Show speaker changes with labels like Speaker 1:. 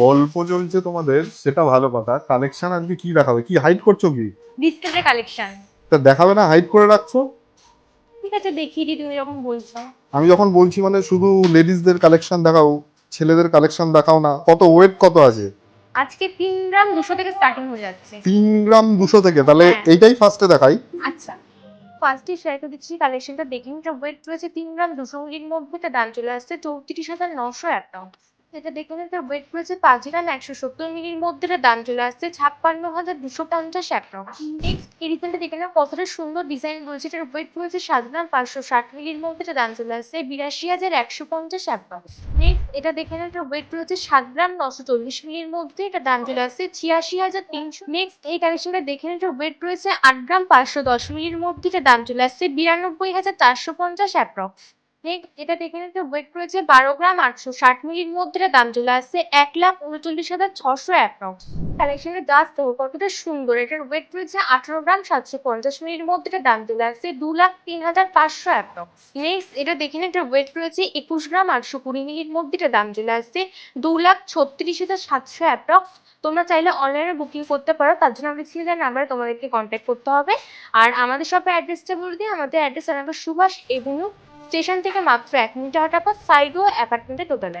Speaker 1: গল্প চলছে তোমাদের সেটা ভালো কথা। কালেকশন আজকে কি দেখাবে? কি হাইড করছ কি?
Speaker 2: বিস্কুটের কালেকশন
Speaker 1: তা দেখাবে না? হাইড করে রাখছো?
Speaker 2: ঠিক আছে দেখিয়ে দিই তুমি যখন বলছো।
Speaker 1: আমি যখন বলছি মানে শুধু লেডিসদের কালেকশন দেখাও ছেলেদের কালেকশন দেখাও না কত ওয়েট কত আছে?
Speaker 2: আজকে তিন গ্রাম দুশো থেকে স্টার্টিং হয়ে যাচ্ছে।
Speaker 1: তিন গ্রাম দুশো থেকে তাহলে
Speaker 2: হ্যাঁ।
Speaker 1: এইটাই ফার্স্টে দেখাই।
Speaker 2: আচ্ছা। ফার্স্টে শেয়ার করে দিচ্ছি কালেকশনটা দেখুন এটা ওয়েট রয়েছে তিন গ্রাম দুশো মিলির মধ্যে এটা দাম চলে আসছে চৌত্রিশ হাজার নশো এক এটা দেখুন, এটা ওয়েট রয়েছে পাঁচ গ্রাম একশো সত্তর মিলির মধ্যে। এটা দাম চলে আসছে ছাপ্পান্ন হাজার দুশো পঞ্চাশ এক নেক্সট এই রিসেন্টে দেখে নাও, কতটা সুন্দর ডিজাইন রয়েছে। এটার ওয়েট রয়েছে সাত গ্রাম পাঁচশো ষাট মিলির মধ্যে। এটা দাম চলে আসছে বিরাশি হাজার একশো পঞ্চাশ এক নেক্সট এটা দেখে নাও এটা ওয়েট রয়েছে সাত গ্রাম নশো চল্লিশ মিলির মধ্যে। এটা দাম চলে আসছে ছিয়াশি হাজার তিনশো। নেক্সট এই কালেকশনটা দেখে নাও এটা ওয়েট রয়েছে আট গ্রাম পাঁচশো দশ মিলির মধ্যে। এটা দাম চলে আসছে বিরানব্বই হাজার চারশো পঞ্চাশ অ্যাপ্রক্স এটা দেখে নিতে ওয়েট রয়েছে বারো গ্রাম আটশো ষাট মিলির মধ্যে দাম চলে আসছে এক লাখ উনচল্লিশ হাজার ছশো অ্যাপ্রক্স। কালেকশনের দাস তো কতটা সুন্দর, এটার ওয়েট রয়েছে আঠারো গ্রাম সাতশো পঞ্চাশ মিলির মধ্যে দাম চলে আসছে দু লাখ তিন হাজার পাঁচশো অ্যাপ্রক্স। নেক্সট এটা দেখে নিন এটার ওয়েট রয়েছে একুশ গ্রাম আটশো কুড়ি মিলির মধ্যে এটা দাম চলে আসছে দু লাখ ছত্রিশ হাজার সাতশো অ্যাপ্রক্স। তোমরা চাইলে অনলাইনে বুকিং করতে পারো, তার জন্য আমাদের স্ক্রিনে নাম্বারে তোমাদেরকে কন্ট্যাক্ট করতে হবে। আর আমাদের শপের অ্যাড্রেসটা বলে দিই, আমাদের address number Subhash avenue station থেকে মাত্র এক মিনিট হাঁটা পর সাইগো অ্যাপার্টমেন্টে টোটাল